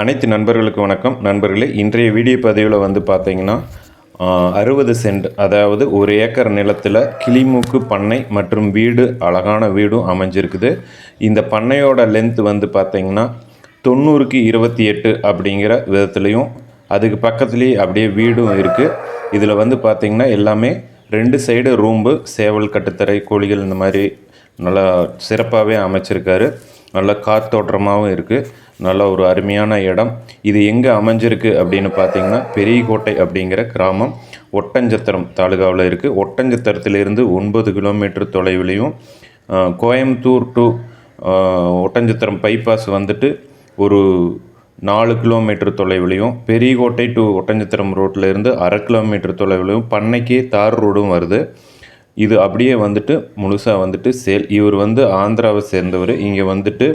அனைத்து நண்பர்களுக்கு வணக்கம். நண்பர்களே இன்றைய வீடியோ பதிவில் வந்து பார்த்தீங்கன்னா அறுபது சென்ட் அதாவது ஒரு ஏக்கர் நிலத்தில் கிளிமூக்கு பண்ணை மற்றும் வீடு அழகான வீடும் அமைஞ்சிருக்குது. இந்த பண்ணையோட லென்த் வந்து பார்த்தீங்கன்னா தொண்ணூறுக்கு இருபத்தி எட்டு அப்படிங்கிற விதத்துலேயும் அதுக்கு பக்கத்துலேயே அப்படியே வீடும் இருக்குது இதில் வந்து பார்த்திங்கன்னா எல்லாமே ரெண்டு சைடு ரூம்பு சேவல் கட்டுத்தரை கோழிகள் இந்த மாதிரி நல்லா சிறப்பாகவே அமைச்சிருக்காரு. நல்ல காத்தோட்டமாகவும் இருக்குது நல்ல ஒரு அருமையான இடம். இது எங்கே அமைஞ்சிருக்கு அப்படின்னு பார்த்தீங்கன்னா பெரியகோட்டை அப்படிங்கிற கிராமம். ஒட்டஞ்சத்திரம் தாலுகாவில் இருக்குது ஒட்டஞ்சத்திரத்திலிருந்து ஒன்பது கிலோமீட்டர் தொலைவிலையும் கோயம்புத்தூர் டு ஒட்டஞ்சத்திரம் பைபாஸ் வந்துட்டு ஒரு நாலு கிலோமீட்டர் தொலைவிலையும் பெரியகோட்டை டு ஒட்டஞ்சத்திரம் ரோட்டில் இருந்து அரை கிலோமீட்டர் தொலைவிலையும் பண்ணைக்கு தார் ரோடும் வருது. இது அப்படியே வந்துட்டு முழுசாக வந்துட்டு சேல். இவர் வந்து ஆந்திராவை சேர்ந்தவர். இங்கே வந்துட்டு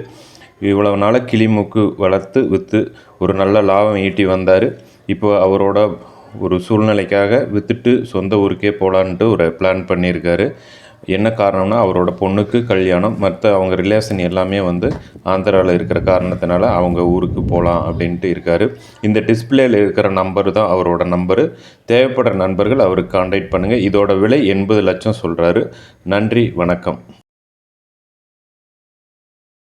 இவ்வளவு நாளாக கிளிமூக்கு வளர்த்து விற்று ஒரு நல்ல லாபம் ஈட்டி வந்தார். இப்போ அவரோட ஒரு சூழ்நிலைக்காக விற்றுட்டு சொந்த ஊருக்கே போகலான்ட்டு ஒரு பிளான் பண்ணியிருக்காரு. என்ன காரணம்னா அவரோட பொண்ணுக்கு கல்யாணம் மற்ற அவங்க ரிலேஷன் எல்லாமே வந்து ஆந்திராவில் இருக்கிற காரணத்தினால அவங்க ஊருக்கு போகலாம் அப்படின்ட்டு இருக்காரு. இந்த டிஸ்பிளேயில் இருக்கிற நம்பர் தான் அவரோட நம்பரு தேவைப்படுற நண்பர்கள் அவருக்கு கான்டாக்ட் பண்ணுங்கள் இதோட விலை எண்பது லட்சம் சொல்கிறாரு நன்றி வணக்கம்.